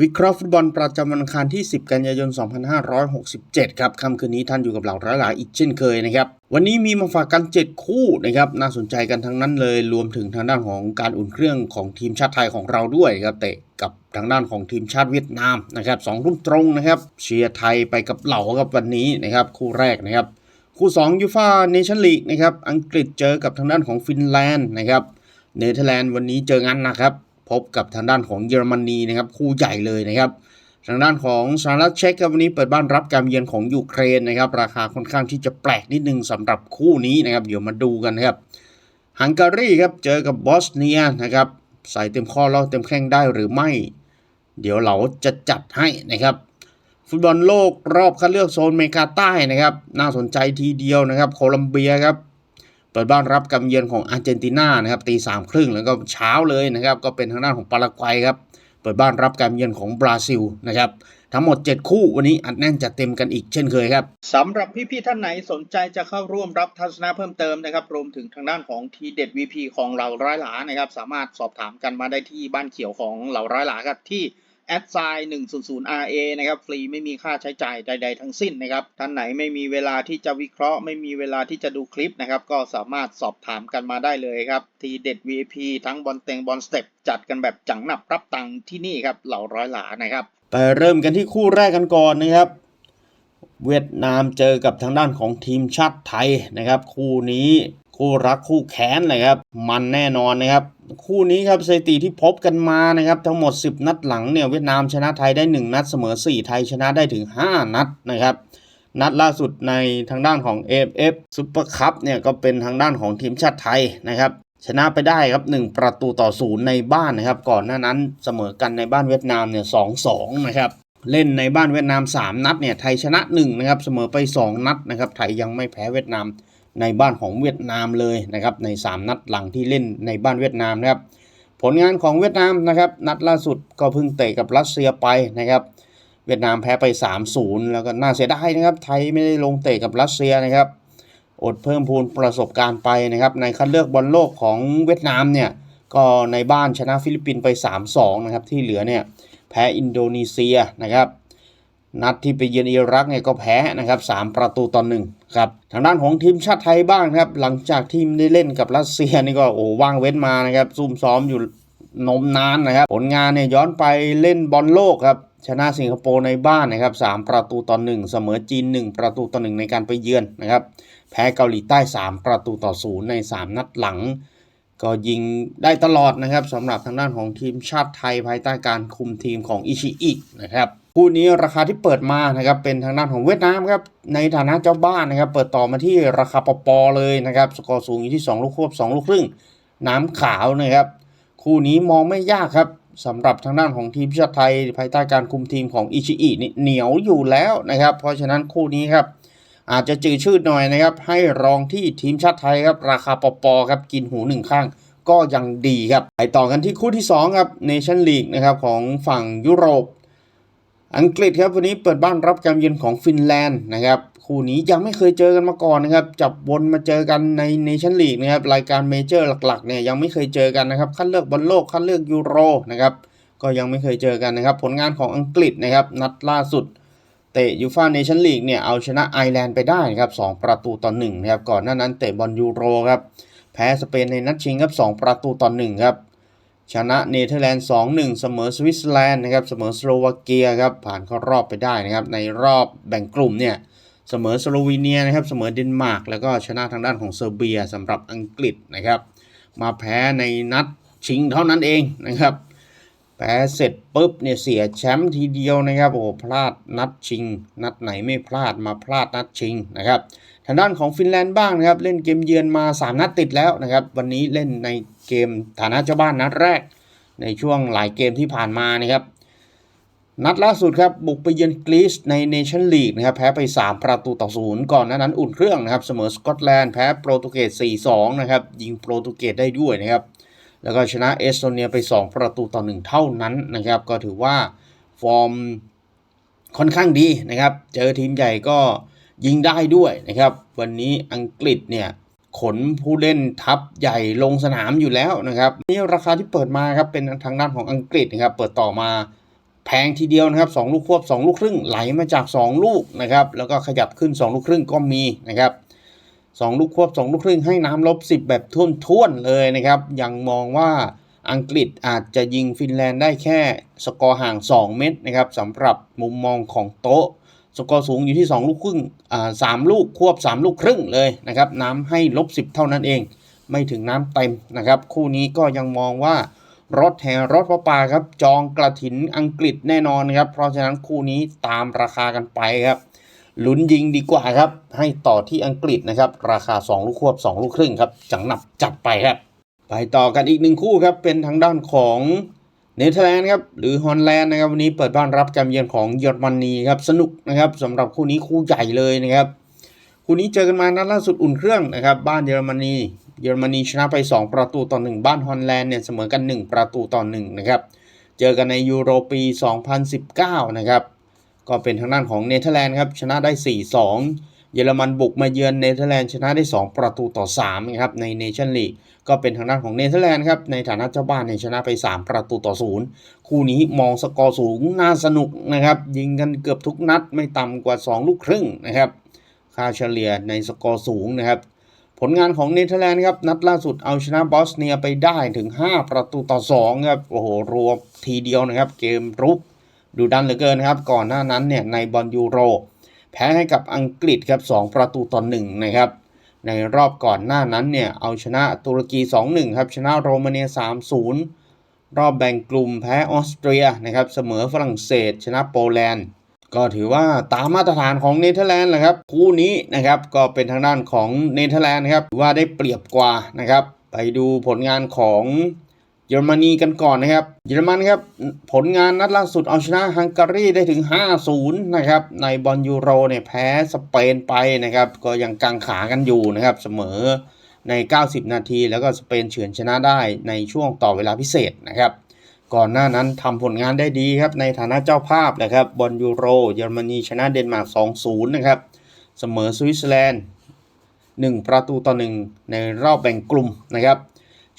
วิเคราะห์ฟุตบอลประจำวันอังคารที่ 10 กันยายน 2567 ครับค่ำคืนนี้ท่านอยู่กับเหล่าร้ายหลายอีกเช่นเคยนะครับ วันนี้มีมาฝากกัน 7 คู่นะครับ น่าสนใจกันทั้งนั้นเลย รวมถึงทางด้านของการอุ่นเครื่องของทีมชาติไทยของเราด้วยครับเตะกับทางด้านของทีมชาติเวียดนามนะครับสองรุ่มตรงนะครับ เชียร์ไทยไปกับเหล่ากับวันนี้นะครับ คู่แรกนะครับ คู่2ยูฟ่าเนชั่นลีกนะครับ อังกฤษเจอกับทางด้านของฟินแลนด์นะครับ เนเธอร์แลนด์วันนี้เจองันนะครับ พบกับทางด้านของเยอรมนีนะครับคู่ใหญ่เลยนะครับทางด้านของสหรัฐเช็กครับวันนี้เปิดบ้านรับการเยือนของยูเครนนะครับราคาค่อนข้างที่จะแปลกนิดนึงสำหรับคู่นี้นะครับเดี๋ยวมาดูกันครับฮังการีครับเจอกับบอสเนียนะครับใส่เต็มข้อแล้วเต็มแข้งได้หรือไม่ เดี๋ยวเราจะจัดให้นะครับ ฟุตบอลโลกรอบคัดเลือกโซนเมกาใต้นะครับ น่าสนใจทีเดียวนะครับ โคลัมเบียครับ เปิดบ้านรับการเยือนของอาร์เจนตินานะครับตีสามครึ่งแล้วก็เช้าเลยนะครับ ก็เป็นทางด้านของปารากวัยครับ เปิดบ้านรับการเยือนของบราซิลนะครับทั้งหมด 7 คู่วันนี้อัดแน่นจัดเต็มกันอีกเช่นเคยครับสำหรับพี่ๆท่านไหนสนใจจะเข้าร่วมรับทัศนะเพิ่มเติมนะครับ รวมถึงทางด้านของทีเด็ด VP ของเหล่าร้อยหลานะครับ สามารถสอบถามกันมาได้ที่บ้านเขียวของเหล่าร้อยหลาครับที่ แอดไซน์100 RA นะครับ ฟรีไม่มีค่าใช้จ่ายใด ๆ ทั้งสิ้นนะครับ ท่านไหนไม่มีเวลาที่จะวิเคราะห์ ไม่มีเวลาที่จะดูคลิปนะครับ ก็สามารถสอบถามกันมาได้เลยครับ ทีเด็ด VIP ทั้งบอลเต็งบอลสเต็ปจัดกันแบบจังหนับรับตังค์ที่นี่ครับ เหล่าร้อยหลานะครับ ไปเริ่มกันที่คู่แรกกันก่อนนะครับ เวียดนามเจอกับทางด้านของทีมชาติไทยนะครับ คู่นี้ คู่รักคู่แค้นนะครับ มันแน่นอนนะครับ คู่นี้ครับสถิติที่พบกันมานะครับ ทั้งหมด 10 นัดหลังเนี่ยเวียดนามชนะไทยได้ 1 นัดเสมอ 4 ไทยชนะได้ถึง 5 นัดนะครับ นัดล่าสุดในทางด้านของ AFF Super Cup เนี่ยก็เป็นทางด้านของทีมชาติไทยนะครับชนะไปได้ครับ 1 ประตูต่อศูนย์ในบ้านนะครับ ก่อนหน้านั้นเสมอกันในบ้านเวียดนามเนี่ย2-2นะครับเล่นในบ้านเวียดนาม 3 นัดเนี่ยไทยชนะ1นะครับเสมอไป 2 นัดนะครับไทยยังไม่แพ้เวียดนาม ในบ้านของเวียดนามเลยนะครับใน 3 นัดหลังที่เล่นในบ้านเวียดนามนะครับผลงานของเวียดนามนะครับนัดล่าสุดก็เพิ่งเตะกับรัสเซียไปนะครับเวียดนามแพ้ไป 3-0 แล้วก็น่าเสียดายนะครับไทยไม่ได้ลงเตะกับรัสเซียนะครับอดเพิ่มพูนประสบการณ์ไปนะครับในคัดเลือกบอลโลกของเวียดนามเนี่ยก็ในบ้านชนะฟิลิปปินส์ไป 3-2 นะครับที่เหลือเนี่ยแพ้อินโดนีเซียนะครับนัดที่ไปเยือนอิรักเนี่ยก็แพ้นะครับ3ประตูต่อหนึ่ง ครับทางด้านของทีมชาติไทยบ้างครับ หลังจากทีมได้เล่นกับรัสเซียนี่ก็โอ้ว่างเว้นมานะครับซุ่มซ้อมอยู่นมนานนะครับ ผลงานเนี่ยย้อนไปเล่นบอลโลกครับชนะสิงคโปร์ในบ้านนะครับ3ประตูต่อหนึ่งเสมอจีน 1 ประตูต่อหนึ่งในการไปเยือนนะครับ แพ้เกาหลีใต้ 3 ประตูต่อศูนย์ใน 3 นัดหลัง ก็ยิงได้ตลอดนะครับสำหรับทางด้านของทีมชาติไทยภายใต้การคุมทีมของอิชิอินะครับ คู่นี้ราคาที่เปิดมานะครับเป็นทางด้านของเวียดนามครับในฐานะเจ้าบ้านนะครับ เปิดต่อมาที่ราคาปปเลยนะครับ สกอร์สูงอยู่ที่ 2 ลูกควบ 2 ลูกครึ่ง น้ำขาวนะครับ คู่นี้มองไม่ยากครับสำหรับทางด้านของทีมชาติไทย ภายใต้การคุมทีมของอิชิอินี่เหนียวอยู่แล้วนะครับ เพราะฉะนั้นคู่นี้ครับอาจจะจืดชืดหน่อยนะครับ ให้รองที่ทีมชาติไทยครับ ราคาปปครับกินหูหนึ่งข้างก็ยังดีครับไปต่อกันที่คู่ที่2ครับเนชั่นลีกนะครับของฝั่งยุโรป อังกฤษครับวันนี้เปิดบ้านรับการเยือนของฟินแลนด์นะครับคู่นี้ยังไม่เคยเจอกันมาก่อนนะครับจับวนมาเจอกันในเนชั่นลีกนะครับรายการเมเจอร์หลักๆเนี่ยยังไม่เคยเจอกันนะครับคัดเลือกบอลโลกคัดเลือกยูโรนะครับก็ยังไม่เคยเจอกันนะครับผลงานของอังกฤษนะครับนัดล่าสุดเตะยูฟ่าเนชั่นลีกเนี่ยเอาชนะไอร์แลนด์ไปได้ครับ2ประตูต่อ1นะครับก่อนหน้านั้นเตะบอลยูโรครับแพ้สเปนในนัดชิงครับ2ประตูต่อ1ครับ ชนะเนเธอร์แลนด์ 2-1 เสมอสวิตเซอร์แลนด์นะครับเสมอสโลวาเกียครับผ่านเข้ารอบไปได้นะครับในรอบแบ่งกลุ่มเนี่ยเสมอสโลวีเนียนะครับเสมอเดนมาร์กแล้วก็ชนะทางด้านของเซอร์เบียสำหรับอังกฤษนะครับมาแพ้ในนัดชิงเท่านั้นเองนะครับแพ้เสร็จปุ๊บเนี่ยเสียแชมป์ทีเดียวนะครับโอ้พลาดนัดชิง นัดไหนไม่พลาดมาพลาดนัดชิงนะครับทางด้านของฟินแลนด์บ้างนะครับเล่นเกมเยือนมา 3 นัดติดแล้วนะครับวันนี้เล่นใน เกมฐานะเจ้าบ้านนัดแรก ในช่วงหลายเกมที่ผ่านมานะครับ นัดล่าสุดครับบุกไปเยือนกรีซในเนชั่นลีกนะครับแพ้ไป 3 ประตูต่อศูนย์ก่อนหน้านั้นอุ่นเครื่องนะครับ เสมอสกอตแลนด์แพ้โปรตุเกส 4-2 นะครับ ยิงโปรตุเกสได้ด้วยนะครับ แล้วก็ชนะเอสโตเนียไป 2 ประตูต่อ 1 เท่านั้นนะครับ ก็ถือว่าฟอร์มค่อนข้างดีนะครับ เจอทีมใหญ่ก็ยิงได้ด้วยนะครับ วันนี้อังกฤษเนี่ย ขนผู้เล่นทัพใหญ่ลงสนามอยู่แล้วนะครับนี่ราคาที่เปิดมาครับเป็นทางด้านของอังกฤษนะครับเปิดต่อมาแพงทีเดียวนะครับ2ลูกควบ 2 ลูกครึ่งไหลมาจาก 2 ลูกนะครับแล้วก็ขยับขึ้น 2 ลูกครึ่งก็มีนะครับ2ลูกควบ 2 ลูกครึ่งให้น้ำลบ 10 แบบท่วนๆเลยนะครับยังมองว่าอังกฤษอาจจะยิงฟินแลนด์ได้แค่สกอร์ห่าง 2 เม็ดนะครับสำหรับมุมมองของโต๊ะ สกอร์สูงอยู่ที่ 2 ลูกครึ่งอ่าสามลูกควบ 3 ลูกครึ่งเลยนะครับน้ำให้ลบ 10 เท่านั้นเอง ไม่ถึงน้ำเต็มนะครับ คู่นี้ก็ยังมองว่ารถแห่รถพระปาครับ จองกระถินอังกฤษแน่นอนครับ เพราะฉะนั้นคู่นี้ตามราคากันไปครับลุ้นยิงดีกว่าครับ ให้ต่อที่อังกฤษนะครับ ราคา 2 ลูกควบ 2 ลูกครึ่งครับ จังหนับจัดไปครับ ไปต่อกันอีกหนึ่งคู่ครับ เป็นทางด้านของ เนเธอร์แลนด์ครับหรือฮอลแลนด์นะครับวันนี้เปิดบ้านรับการเยือนของเยอรมนีครับสนุกนะครับสำหรับคู่นี้คู่ใหญ่เลยนะครับคู่นี้เจอกันมานัดล่าสุดอุ่นเครื่องนะครับบ้านเยอรมนีเยอรมนีชนะไป 2 ประตูต่อ 1 บ้านฮอลแลนด์เนี่ยเสมอกัน 1 ประตูต่อ1นะครับเจอกันในยูโรปี 2019 นะครับก็เป็นทางด้านของเนเธอร์แลนด์ครับชนะได้ 4-2 เยอรมันบุกมาเยือนเนเธอร์แลนด์ชนะได้ 2 ประตูต่อ3นะครับในเนชั่นลีกก็เป็นทางด้านของเนเธอร์แลนด์ครับในฐานะเจ้าบ้านเนี่ยชนะไป 3 ประตูต่อ0คู่นี้มองสกอร์สูงน่าสนุกนะครับยิงกันเกือบทุกนัดไม่ต่ำกว่า 2 ลูกครึ่งนะครับค่าเฉลี่ยในสกอร์สูงนะครับผลงานของเนเธอร์แลนด์ครับนัดล่าสุดเอาชนะบอสเนียไปได้ถึง 5 ประตูต่อ2ครับโอ้โหรวมทีเดียวนะครับเกมรุกดูดันเหลือเกินนะครับก่อนหน้านั้นเนี่ยในบอลยูโร แพ้ให้กับอังกฤษครับ2ประตูต่อ1นะครับในรอบก่อนหน้านั้นเนี่ยเอาชนะตุรกี 2-1 ครับ ชนะโรมาเนีย 3-0 รอบแบ่งกลุ่มแพ้ออสเตรียนะครับเสมอฝรั่งเศส ชนะโปแลนด์ ก็ถือว่าตามมาตรฐานของเนเธอร์แลนด์แหละครับ คู่นี้นะครับก็เป็นทางด้านของเนเธอร์แลนด์ครับถือว่าได้เปรียบกว่านะครับ ไปดูผลงานของ เยอรมนีกันก่อนนะครับ เยอรมันครับผลงานนัดล่าสุดเอาชนะฮังการีได้ถึง 5-0 นะครับ ในบอลยูโรเนี่ยแพ้สเปนไปนะครับ ก็ยังกังขากันอยู่นะครับ เสมอใน 90 นาที แล้วก็สเปนเฉือนชนะได้ในช่วงต่อเวลาพิเศษนะครับ ก่อนหน้านั้นทำผลงานได้ดีครับ ในฐานะเจ้าภาพนะครับบอลยูโร เยอรมนีชนะเดนมาร์ก 2-0 นะครับ เสมอสวิตเซอร์แลนด์ 1 ประตูต่อ 1 ในรอบแบ่งกลุ่มนะครับ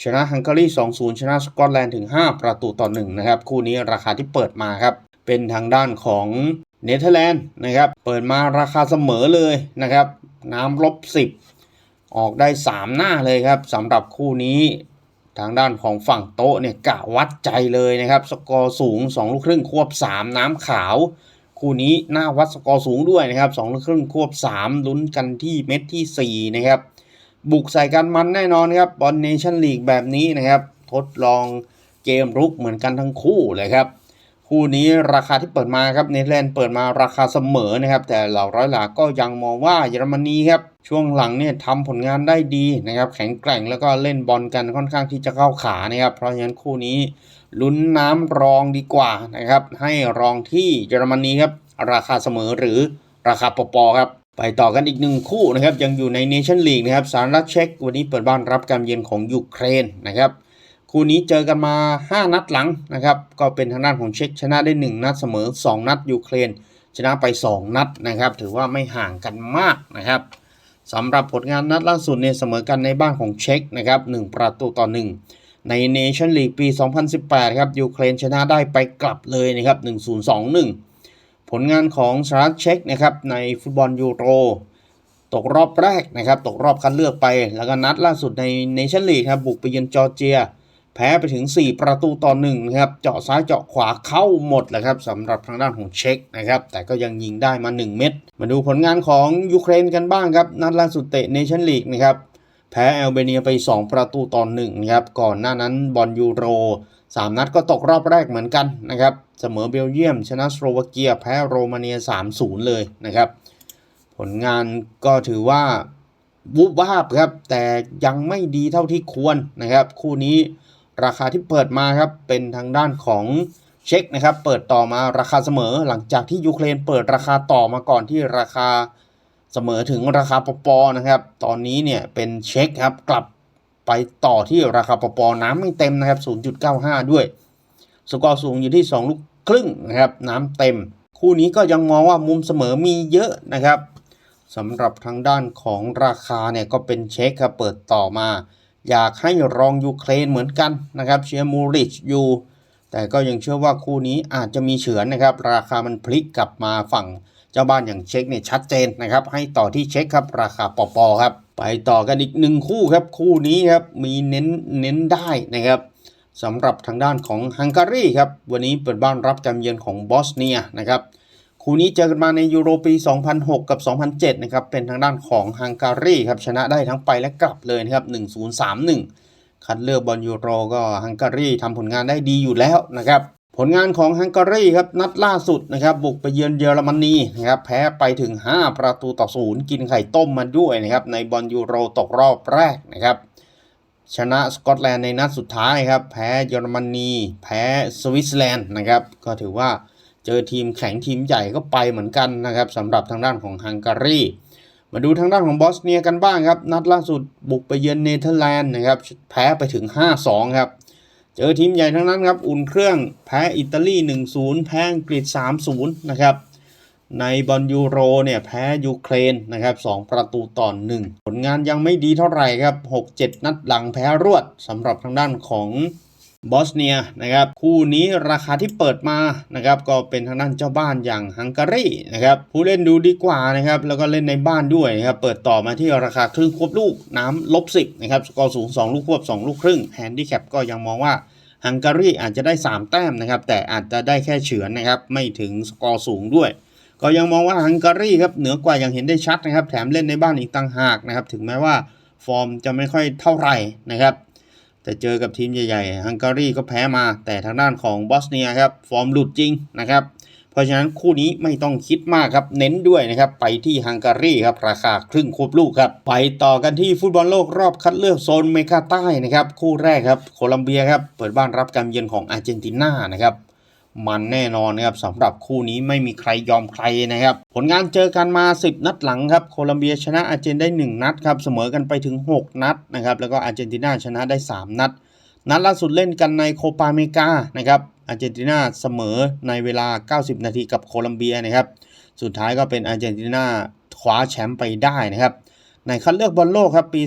ชนะฮังการี 2-0 ชนะสกอตแลนด์ถึง 5 ประตูต่อ 1 นะครับ คู่นี้ราคาที่เปิดมาครับ เป็นทางด้านของเนเธอร์แลนด์นะครับ เปิดมาราคาเสมอเลยนะครับ น้ำลบ 10 ออกได้ 3 หน้าเลยครับสำหรับคู่นี้ทางด้านของฝั่งโต๊ะเนี่ยกะวัดใจเลยนะครับ สกอร์สูง 2 ลูกครึ่งควบ 3 น้ำขาว คู่นี้หน้าวัดสกอร์สูงด้วยนะครับ2ลูกครึ่งควบ 3 ลุ้นกันที่เม็ดที่ 4 นะครับ บุกใส่กันมันแน่นอนครับบอลเนชั่นลีกแบบนี้นะครับ ทดลองเกมรุกเหมือนกันทั้งคู่เลยครับ คู่นี้ราคาที่เปิดมาครับเนเธอร์แลนด์เปิดมาราคาเสมอนะครับ แต่เหล่าร้อยหลาก็ยังมองว่าเยอรมนีครับช่วงหลังเนี่ยทำผลงานได้ดีนะครับ แข็งแกร่งแล้วก็เล่นบอลกันค่อนข้างที่จะเข้าขานะครับ เพราะฉะนั้นคู่นี้ลุ้นน้ำรองดีกว่านะครับ ให้รองที่เยอรมนีครับราคาเสมอหรือราคาปปครับ ไปต่อกันอีกหนึ่งคู่นะครับ ยังอยู่ในเนชั่นลีกนะครับสหรัฐเช็กวันนี้เปิดบ้านรับการเยือนของยูเครนนะครับคู่นี้เจอกันมา 5 นัดหลังนะครับ ก็เป็นทางด้านของเช็กชนะได้ 1 นัดเสมอ 2 นัดยูเครน ชนะไป 2 นัดนะครับ ถือว่าไม่ห่างกันมากนะครับสำหรับผลงานนัดล่าสุดเนี่ยเสมอกันในบ้านของเช็กนะครับ 1 ประตูต่อ 1 ในเนชั่นลีกปี 2018 ครับยูเครนชนะได้ไปกลับเลยนะครับ 1-0-2-1 ผลงานของสหรัฐเช็กนะครับในฟุตบอลยูโรตกรอบแรกนะครับ ตกรอบคัดเลือกไป แล้วก็นัดล่าสุดในเนชั่นลีกครับ บุกไปเยือนจอร์เจีย แพ้ไปถึง 4 ประตูต่อ1นะครับ เจาะซ้ายเจาะขวาเข้าหมดแหละครับสำหรับทางด้านของเช็กนะครับ แต่ก็ยังยิงได้มา 1 เม็ด มาดูผลงานของยูเครนกันบ้างครับ นัดล่าสุดเตะเนชั่นลีกนะครับ แพ้แอลเบเนียไป 2 ประตูต่อ1นะครับ ก่อนหน้านั้นบอลยูโร 3 นัดก็ตกรอบแรกเหมือนกันนะครับเสมอเบลเยียม ชนะสโลวาเกีย แพ้โรมาเนีย 3-0 เลยนะครับ ผลงานก็ถือว่าวุบวาบครับ แต่ยังไม่ดีเท่าที่ควรนะครับ คู่นี้ราคาที่เปิดมาครับ เป็นทางด้านของเช็คนะครับ เปิดต่อมาราคาเสมอหลังจากที่ยูเครนเปิดราคาต่อมาก่อนที่ราคา เสมอถึงราคาปปนะครับ ตอนนี้เนี่ยเป็นเช็คครับกลับไปต่อที่ราคาปปน้ำไม่เต็มนะครับ 0.95 ด้วย สกอร์สูงอยู่ที่ 2 ลูกครึ่งนะครับน้ำเต็ม คู่นี้ก็ยังมองว่ามุมเสมอมีเยอะนะครับสำหรับทางด้านของราคาเนี่ยก็เป็นเช็คครับเปิดต่อมา อยากให้รองยูเครนเหมือนกันนะครับเชียร์มูริชอยู่แต่ก็ยังเชื่อว่าคู่นี้อาจจะมีเฉือนนะครับ ราคามันพลิกกลับมาฝั่ง เจ้าบ้านอย่างเช็คเนี่ยชัดเจนนะครับ ให้ต่อที่เช็คครับราคาปอปอครับ ไปต่อกันอีกหนึ่งคู่ครับ คู่นี้ครับมีเน้นเน้นได้นะครับสำหรับทางด้านของฮังการีครับ วันนี้เปิดบ้านรับการเยือนของบอสเนียนะครับคู่นี้เจอกันมาในยูโรปี 2006 กับ 2007 นะครับ เป็นทางด้านของฮังการีครับ ชนะได้ทั้งไปและกลับเลยนะครับ 1-0-3-1 คัดเลือกบอลยูโรก็ฮังการีทำผลงานได้ดีอยู่แล้วนะครับ ผลงานของฮังการีครับนัดล่าสุดนะครับบุกไปเยือนเยอรมนีนะครับแพ้ไปถึง 5 ประตูต่อศูนย์กินไข่ต้มมาด้วยนะครับในบอลยูโรตกรอบแรกนะครับชนะสกอตแลนด์ในนัดสุดท้ายครับแพ้เยอรมนีแพ้สวิตเซอร์แลนด์นะครับก็ถือว่าเจอทีมแข็งทีมใหญ่ก็ไปเหมือนกันนะครับสำหรับทางด้านของฮังการีมาดูทางด้านของบอสเนียกันบ้างครับนัดล่าสุดบุกไปเยือนเนเธอร์แลนด์นะครับแพ้ไปถึง 5-2 ครับ เจอทีมใหญ่ทั้งนั้นครับ อุ่นเครื่องแพ้อิตาลี 1-0 แพ้อังกฤษ 3-0 นะครับ ในบอลยูโรเนี่ยแพ้ยูเครนนะครับ 2 ประตูต่อ1ผลงานยังไม่ดีเท่าไหร่ครับ 6-7 นัดหลังแพ้รวดสำหรับทางด้านของ บอสเนียนะครับคู่นี้ราคาที่เปิดมานะครับก็เป็นทางด้านเจ้าบ้านอย่างฮังการีนะครับผู้เล่นดูดีกว่านะครับแล้วก็เล่นในบ้านด้วยนะครับเปิดต่อมาที่ราคาครึ่งควบลูกน้ำลบ10นะครับสกอร์สูง 2 ลูกควบ 2 ลูกครึ่งแฮนดี้แคปก็ยังมองว่าฮังการีอาจจะได้ 3 แต้มนะครับแต่อาจจะได้แค่เฉือนนะครับไม่ถึงสกอร์สูงด้วย ก็ยังมองว่าฮังการีครับเหนือกว่าอย่างเห็นได้ชัดนะครับแถมเล่นในบ้านอีกต่างหากนะครับถึงแม้ว่าฟอร์มจะไม่ค่อยเท่าไหร่นะครับ แต่เจอกับทีมใหญ่ๆฮังการีก็แพ้มาแต่ทางด้านของบอสเนียครับฟอร์มหลุดจริงนะครับเพราะฉะนั้นคู่นี้ไม่ต้องคิดมากครับ เน้นด้วยนะครับ ไปที่ฮังการีครับ ราคาครึ่งควบลูกครับ ไปต่อกันที่ฟุตบอลโลกรอบคัดเลือกโซนเมกาใต้นะครับ คู่แรกครับ โคลัมเบียครับ เปิดบ้านรับการเยือนของอาร์เจนตินานะครับ มันแน่นอนนะครับสำหรับคู่นี้ไม่มีใครยอมใครนะครับ ผลงานเจอกันมา 10 นัดหลังครับ โคลัมเบียชนะอาร์เจนได้ 1 นัดครับ เสมอกันไปถึง 6 นัดนะครับ แล้วก็อาร์เจนตินาชนะได้ 3 นัด นัดล่าสุดเล่นกันในโคปาเมกานะครับอาร์เจนตินาเสมอในเวลา 90 นาทีกับโคลัมเบียนะครับ สุดท้ายก็เป็นอาร์เจนตินาคว้าแชมป์ไปได้นะครับในคัดเลือกบอลโลกครับปี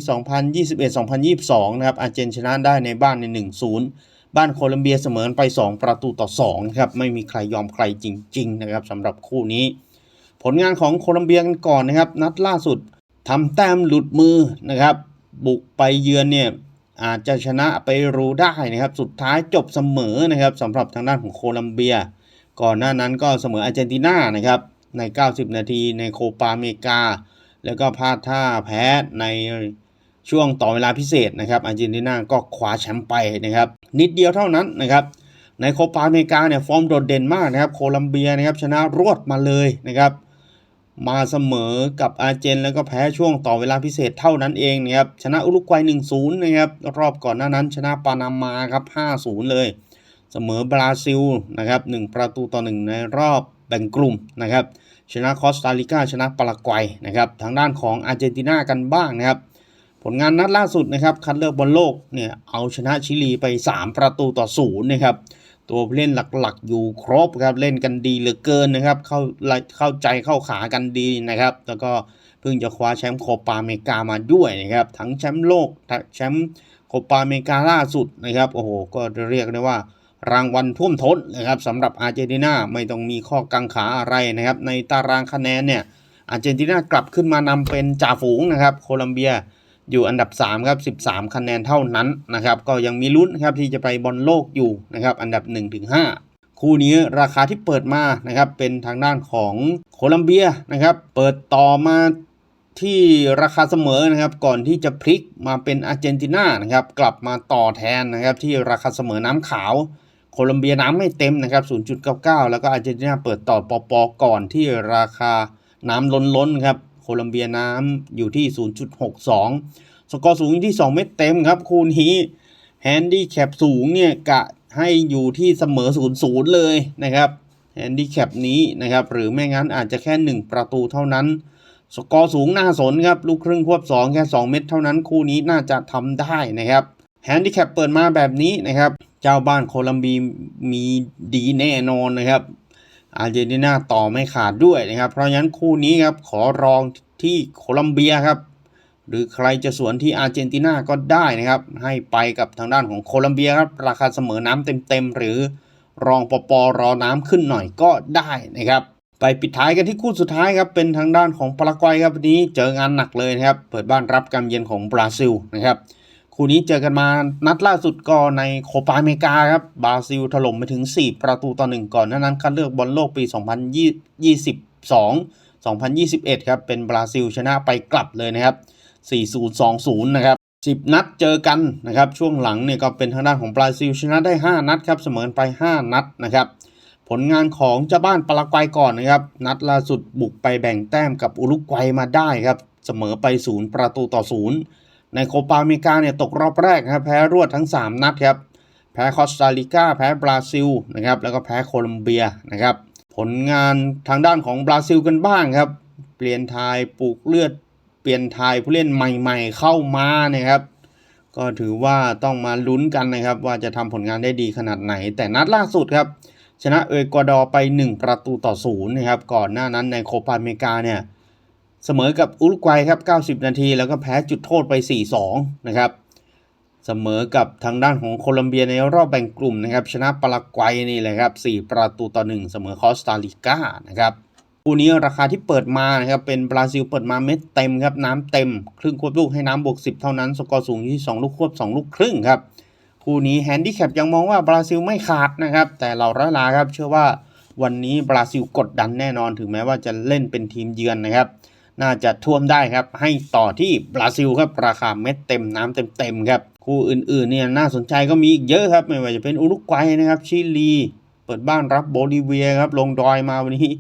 2021-2022 นะครับอาร์เจนชนะได้ในบ้านใน 1-0 บ้านโคลัมเบียเสมอไป 2 ประตูต่อ2ครับไม่มีใครยอมใครจริง ๆ นะครับสำหรับคู่นี้ ผลงานของโคลัมเบียกันก่อนนะครับ นัดล่าสุดทำแต้มหลุดมือนะครับ บุกไปเยือนเนี่ยอาจจะชนะไปรู้ได้นะครับ สุดท้ายจบเสมอนะครับสำหรับทางด้านของโคลัมเบีย ก่อนหน้านั้นก็เสมออาร์เจนตินานะครับใน 90 นาทีในโคปาอเมริกา แล้วก็พลาดท่าแพ้ใน ช่วงต่อเวลาพิเศษนะครับอาร์เจนตินาก็คว้าแชมป์ไปนะครับ นิดเดียวเท่านั้นนะครับในโคปาอเมริกาเนี่ยฟอร์มโดดเด่นมากนะครับ โคลัมเบียนะครับชนะรวดมาเลยนะครับ มาเสมอกับอาร์เจน แล้วก็แพ้ช่วงต่อเวลาพิเศษเท่านั้นเองนะครับชนะอุรุกวัย 1-0 นะครับ รอบก่อนหน้านั้นชนะปานามาครับ 5-0 เลย เสมอบราซิลนะครับ 1 ประตูต่อ 1 ในรอบแบ่งกลุ่มนะครับ ชนะคอสตาริกาชนะปารากวัยนะครับทางด้านของอาร์เจนตินากันบ้างนะครับ ผลงานนัดล่าสุดนะครับคัดเลือกบอลโลกเนี่ยเอาชนะชิลีไป 3 ประตูต่อศูนย์นะครับตัวเล่นหลักๆอยู่ครบครับเล่นกันดีเหลือเกินนะครับเข้าเข้าใจเข้าขากันดีนะครับ แล้วก็เพิ่งจะคว้าแชมป์โคปาอเมริกามาด้วยนะครับทั้งแชมป์โลกแชมป์โคปาอเมริกาล่าสุดนะครับโอ้โหก็เรียกได้ว่ารางวัลท่วมท้นนะครับสำหรับอาร์เจนตินาไม่ต้องมีข้อกังขาอะไรนะครับในตารางคะแนนเนี่ยอาร์เจนตินากลับขึ้นมานำเป็นจ่าฝูงนะครับโคลัมเบีย อยู่อันดับ3ครับ 13 คะแนนเท่านั้นนะครับ ก็ยังมีลุ้นครับที่จะไปบอลโลกอยู่นะครับ อันดับ 1-5 คู่นี้ราคาที่เปิดมานะครับ เป็นทางด้านของโคลัมเบียนะครับ เปิดต่อมาที่ราคาเสมอนะครับ ก่อนที่จะพลิกมาเป็นอาร์เจนตินานะครับ กลับมาต่อแทนนะครับ ที่ราคาเสมอน้ำขาวโคลัมเบียน้ำไม่เต็มนะครับ 0.99 แล้วก็อาร์เจนตินาเปิดต่อปอปอก่อนที่ราคาน้ำล้นล้นๆครับ โคลัมเบียน้ำอยู่ที่ 0.62 สกอร์สูงอยู่ที่ 2 เม็ดเต็มครับ คูนี้แฮนดี้แคปสูงเนี่ยกะให้อยู่ที่เสมอ 0-0 เลยนะครับแฮนดี้แคปนี้นะครับ หรือไม่งั้นอาจจะแค่ 1 ประตูเท่านั้น สกอร์สูงน่าสนครับ ลูกครึ่งควบ 2 แค่ 2 เม็ดเท่านั้น คู่นี้น่าจะทำได้นะครับแฮนดี้แคปเปิดมาแบบนี้นะครับ เจ้าบ้านโคลัมเบียมีดีแน่นอนนะครับ อาร์เจนตินาต่อไม่ขาดด้วยนะครับ เพราะฉะนั้นคู่นี้ครับขอรองที่โคลัมเบียครับ หรือใครจะสวนที่อาร์เจนตินาก็ได้นะครับ ให้ไปกับทางด้านของโคลัมเบียครับ ราคาเสมอน้ำเต็มๆหรือรองปปรอน้ำขึ้นหน่อยก็ได้นะครับ ไปปิดท้ายกันที่คู่สุดท้ายครับ เป็นทางด้านของปารากวัยครับวันนี้เจองานหนักเลยนะครับ เปิดบ้านรับการเยือนของบราซิลนะครับ คู่นี้เจอกันมานัดล่าสุดก็ในโคปาอเมริกาครับบราซิลถล่มไปถึง 4 ประตูต่อหนึ่งก่อนน้านั้นคัดเลือกบอลโลกปี 2022 2021 ครับ เป็นบราซิลชนะไปกลับเลยนะครับ 4020 นะครับ 10 นัดเจอกันนะครับ ช่วงหลังเนี่ยก็เป็นทางด้านของบราซิลชนะได้ 5 นัดครับ เสมอไป 5 นัดนะครับ ผลงานของเจ้าบ้านปารากวัยก่อนนะครับ นัดล่าสุดบุกไปแบ่งแต้มกับอุรุกวัยมาได้ครับ เสมอไป 0 ประตูต่อ 0 ในโคปาอเมริกาเนี่ยตกรอบแรกครับแพ้รวดทั้ง 3 นัดครับแพ้คอสตาริกาแพ้บราซิลนะครับแล้วก็แพ้โคลอมเบียนะครับผลงานทางด้านของบราซิลกันบ้างครับ เปลี่ยนทายปลูกเลือด เปลี่ยนทายผู้เล่นใหม่ๆเข้ามานะครับ ก็ถือว่าต้องมาลุ้นกันนะครับ ว่าจะทำผลงานได้ดีขนาดไหน แต่นัดล่าสุดครับ ชนะเอกวาดอร์ไป 1 ประตูต่อศูนย์นะครับ ก่อนหน้านั้นในโคปาอเมริกาเนี่ย เสมอกับอุรุกวัยครับ 90 นาที แล้วก็แพ้จุดโทษไป 4-2 นะครับ เสมอกับทางด้านของโคลอมเบียในรอบแบ่งกลุ่มนะครับ ชนะปารากวัยนี่แหละครับ 4 ประตูต่อ 1 เสมอคอสตาริกานะครับคู่นี้ราคาที่เปิดมานะครับ เป็นบราซิลเปิดมาเม็ดเต็มครับ น้ำเต็ม ครึ่งควบลูกให้น้ำบวก 10 เท่านั้น สกอร์สูงที่ 2 ลูกควบ 2 ลูกครึ่งครับ คู่นี้แฮนดี้แคปยังมองว่าบราซิลไม่ขาดนะครับ แต่เราร้อยลาครับ เชื่อว่าวันนี้บราซิลกดดันแน่นอน ถึงแม้ว่าจะเล่นเป็นทีมเยือนนะครับ น่าจะท่วมได้ครับ ให้ต่อที่บราซิลครับราคาเม็ดเต็มน้ำเต็มๆครับคู่อื่นๆเนี่ยน่าสนใจก็มีอีกเยอะครับไม่ว่าจะเป็นอุรุกวัยนะครับชิลี เปิดบ้านรับโบลิเวียครับลงดอยมาวันนี้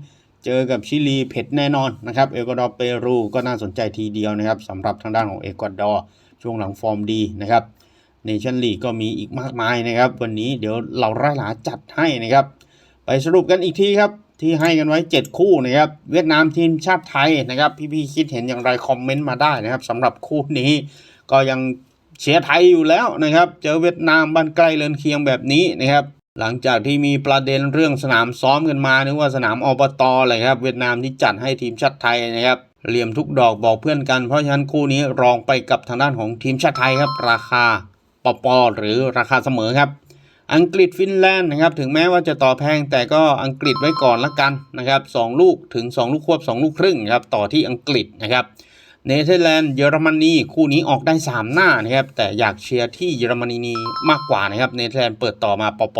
เจอกับชิลีเผ็ดแน่นอนนะครับเอกวาดอร์เปรูก็น่าสนใจทีเดียวนะครับสำหรับทางด้านของเอกวาดอร์ช่วงหลังฟอร์มดีนะครับเนชั่นลีกก็มีอีกมากมายนะครับ วันนี้เดี๋ยวเราไล่หลาจัดให้นะครับ ไปสรุปกันอีกทีครับ ที่ให้กันไว้ 7 คู่นะครับ เวียดนามทีมชาติไทยนะครับ พี่ๆคิดเห็นอย่างไรคอมเมนต์มาได้นะครับสำหรับคู่นี้ก็ยังเชียร์ไทยอยู่แล้วนะครับ เจอเวียดนามบ้านใกล้เรือนเคียงแบบนี้นะครับหลังจากที่มีประเด็นเรื่องสนามซ้อมกันมานึกว่าสนามอบตเลยครับ เวียดนามที่จัดให้ทีมชาติไทยนะครับเหลี่ยมทุกดอกบอกเพื่อนกันเพราะฉะนั้นคู่นี้รองไปกับทางด้านของทีมชาติไทยครับ ราคาปปหรือราคาเสมอครับ อังกฤษฟินแลนด์นะครับถึงแม้ว่าจะต่อแพงแต่ก็อังกฤษไว้ก่อนละกันนะครับสองลูกถึง 2 ลูกควบ 2 ลูกครึ่งครับต่อที่อังกฤษนะครับเนเธอร์แลนด์เยอรมนีคู่นี้ออกได้ 3 หน้านะครับแต่อยากเชียร์ที่เยอรมนีมากกว่านะครับเนเธอร์แลนด์เปิดต่อมาปป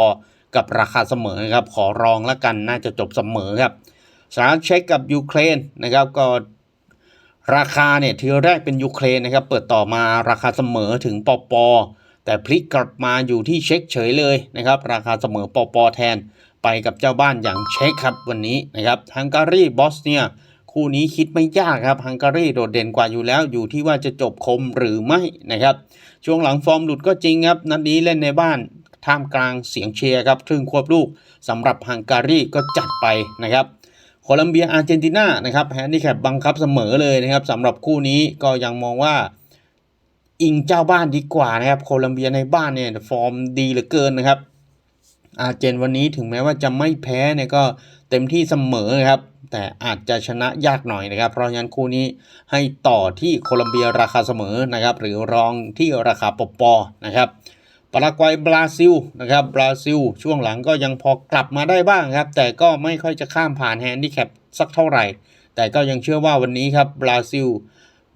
กับราคาเสมอครับขอรองละกันน่าจะจบเสมอครับสหรัฐเช็กกับยูเครนนะครับก็ราคาเนี่ยทีแรกเป็นยูเครนนะครับเปิดต่อมาราคาเสมอถึงปป แต่พลิกกลับมาอยู่ที่เช็คเฉยเลยนะครับ ราคาเสมอปอปอแทนไปกับเจ้าบ้านอย่างเช็คครับวันนี้นะครับฮังการีบอสเนียคู่นี้คิดไม่ยากครับฮังการีโดดเด่นกว่าอยู่แล้วอยู่ที่ว่าจะจบคมหรือไม่นะครับ ช่วงหลังฟอร์มหลุดก็จริงครับ นัดนี้เล่นในบ้านท่ามกลางเสียงเชียร์ครับครึ่งควบลูกสำหรับฮังการีก็จัดไปนะครับโคลัมเบียอาร์เจนตินานะครับแฮนดิแคปบังคับเสมอเลยนะครับสำหรับคู่นี้ก็ยังมองว่า อิงเจ้าบ้านดีกว่านะครับ โคลัมเบียในบ้านเนี่ยฟอร์มดีเหลือเกินนะครับ อาเจนวันนี้ถึงแม้ว่าจะไม่แพ้เนี่ยก็เต็มที่เสมอครับ แต่อาจจะชนะยากหน่อยนะครับ เพราะฉะนั้นคู่นี้ให้ต่อที่โคลัมเบียราคาเสมอนะครับ หรือรองที่ราคาปปนะครับปารากวัยบราซิลนะครับบราซิลช่วงหลังก็ยังพอกลับมาได้บ้างครับ แต่ก็ไม่ค่อยจะข้ามผ่านแฮนดิแคปสักเท่าไหร่ แต่ก็ยังเชื่อว่าวันนี้ครับบราซิล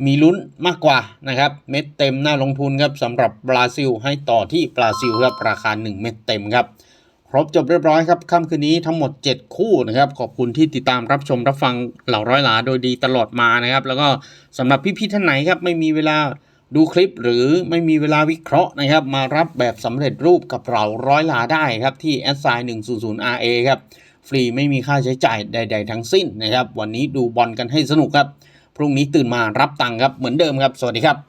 มีลุ้นมากกว่านะครับ เม็ดเต็มน่าลงทุนครับสำหรับบราซิลให้ต่อที่บราซิลครับราคา 1 เม็ดเต็มครับ ครบจบเรียบร้อยครับค่ำคืนนี้ทั้งหมด 7 คู่นะครับ ขอบคุณที่ติดตามรับชมรับฟังเหล่าร้อยหลาโดยดีตลอดมานะครับ แล้วก็สำหรับพี่ๆท่านไหนครับไม่มีเวลาดูคลิปหรือไม่มีเวลาวิเคราะห์นะครับ มารับแบบสำเร็จรูปกับเราร้อยหลาได้ครับที่ s i 1 0 0 RA ครับฟรีไม่มีค่าใช้จ่ายใด ๆ ทั้งสิ้นนะครับ วันนี้ดูบอลกันให้สนุกครับ พรุ่งนี้ตื่นมารับตังค์ครับเหมือนเดิมครับ สวัสดีครับ